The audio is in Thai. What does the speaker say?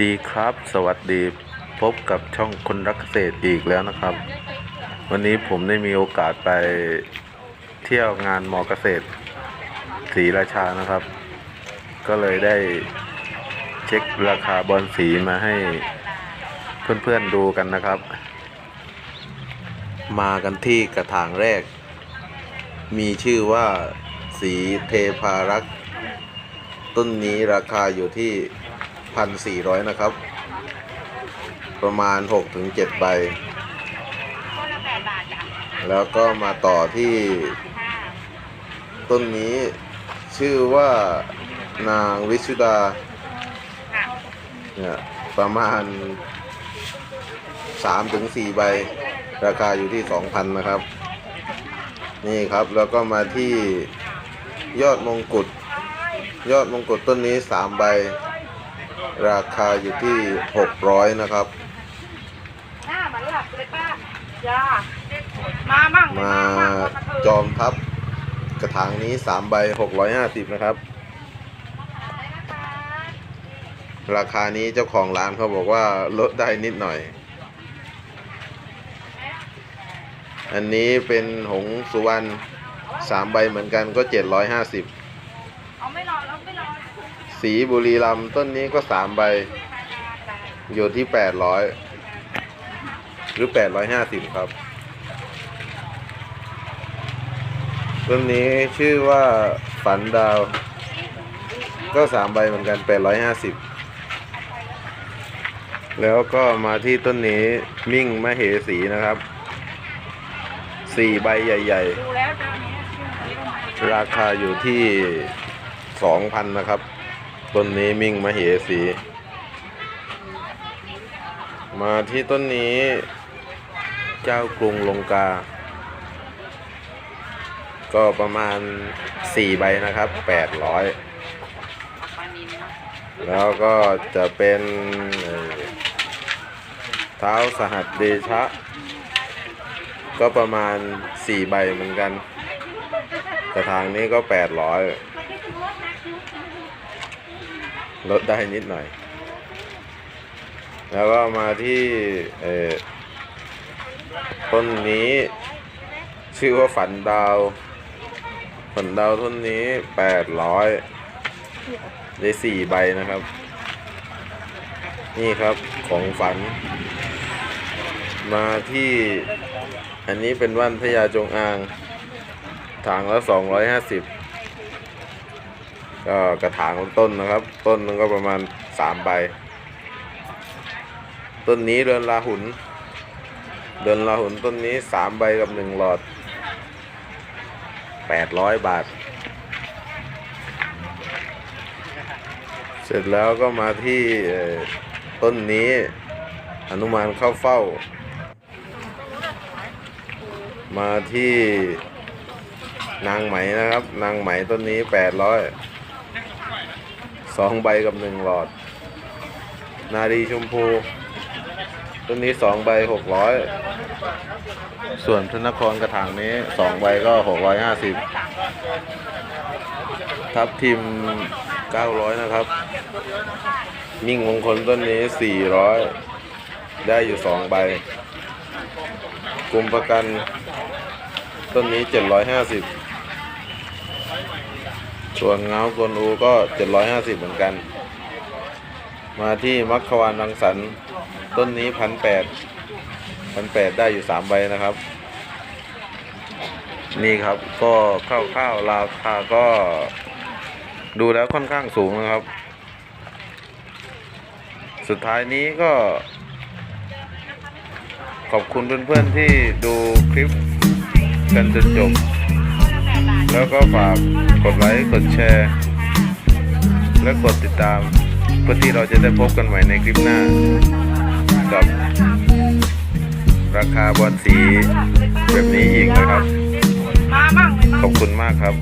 ดีครับ สวัสดีพบกับช่องคนรักเกษตรอีกแล้วนะครับ วันนี้ผมได้มีโอกาสไปเที่ยวงานมอเกษตรศรีราชานะครับ ก็เลยได้เช็คราคาบอลสีมาให้เพื่อนๆดูกันนะครับ มากันที่กระถางแรก มีชื่อว่าสีเทพารักษ์ต้นนี้ราคาอยู่ที่ พันสี่ร้อยนะครับ ประมาณหกถึงเจ็ดใบ แล้วก็มาต่อที่ ต้นนี้ชื่อว่านางวิชุดาเนี่ยประมาณสามถึงสี่ใบ ราคาอยู่ที่สองพันนะครับ นี่ครับแล้วก็มาที่ยอดมงกุฎยอดมงกุฎต้นนี้สามใบ ราคาอยู่ที่หกร้อยนะครับ หน้ามาหลับเลยป้าจ้ามามั่งมามั่งจอมทับกระถางนี้สามใบหกร้อยห้าสิบนะครับ ราคานี้เจ้าของร้านเขาบอกว่าลดได้นิดหน่อย อันนี้เป็นหงส์สุวรรณสามใบเหมือนกันก็เจ็ดร้อยห้าสิบเอาไม่รอแล้วไม่รอ สีบุรีรัมต้นนี้ก็สามใบ อยู่ที่แปดร้อยหรือแปดร้อยห้าสิบครับต้นนี้ชื่อว่าฝันดาว ก็สามใบเหมือนกันแปดร้อยห้าสิบแล้วก็มาที่ต้นนี้มิ่งมะเหสีนะครับสี่ใบใหญ่ๆ ราคาอยู่ที่สองพันนะครับ ต้นนี้มิ่งมาเหสี มาที่ต้นนี้ เจ้ากรุงลงกา ก็ประมาณ 4 ใบนะครับ 800 แล้วก็จะเป็นเท้าสหัสเดชะ ก็ประมาณ 4 ใบเหมือนกันแต่ทางนี้ก็ 800 ลดได้นิดหน่อย แล้วก็มาที่ต้นนี้ชื่อว่าฝันดาว ฝันดาวต้นนี้แปดร้อยได้สี่ใบนะครับ นี่ครับของฝัน มาที่อันนี้เป็นว่านพญาจงอางถางละสองร้อยห้าสิบ ก็กระถางละต้นนะครับ ต้นนึงก็ประมาณสามใบ ต้นนี้เรือนลาหุน เดือนลาหุนต้นนี้สามใบกับหนึ่งหลอดแปดร้อยบาท เสร็จแล้วก็มาที่ต้นนี้อนุมานเข้าเฝ้า มาที่นางไหมนะครับ นางไหมต้นนี้แปดร้อย สองใบกับหนึ่งหลอด นาดีชมพูต้นนี้สองใบหกร้อยส่วนพระนครกระถางนี้สองใบก็หกร้อยห้าสิบทับทิมเก้าร้อยนะครับ มิ่งมงคลต้นนี้สี่ร้อยได้อยู่สองใบกลุ่มประกัน ต้นนี้เจ็ดร้อยห้าสิบ ส่วนเงากวนอูก็เจ็ดร้อยห้าสิบเหมือนกัน มาที่มัคควานรังสรรค์ต้นนี้พันแปดพันแปดได้อยู่สามใบนะครับ นี่ครับก็คร่าวๆราคาก็ดูแล้วค่อนข้างสูงนะครับ สุดท้ายนี้ก็ ขอบคุณเพื่อนๆที่ดูคลิปกันจนจบ แล้วก็ฝากกดไลค์ กดแชร์ และกดติดตาม เพื่อที่เราจะได้พบกันใหม่ในคลิปหน้า กับ ราคาบอลสีแบบนี้อีกนะครับ ขอบคุณมากครับ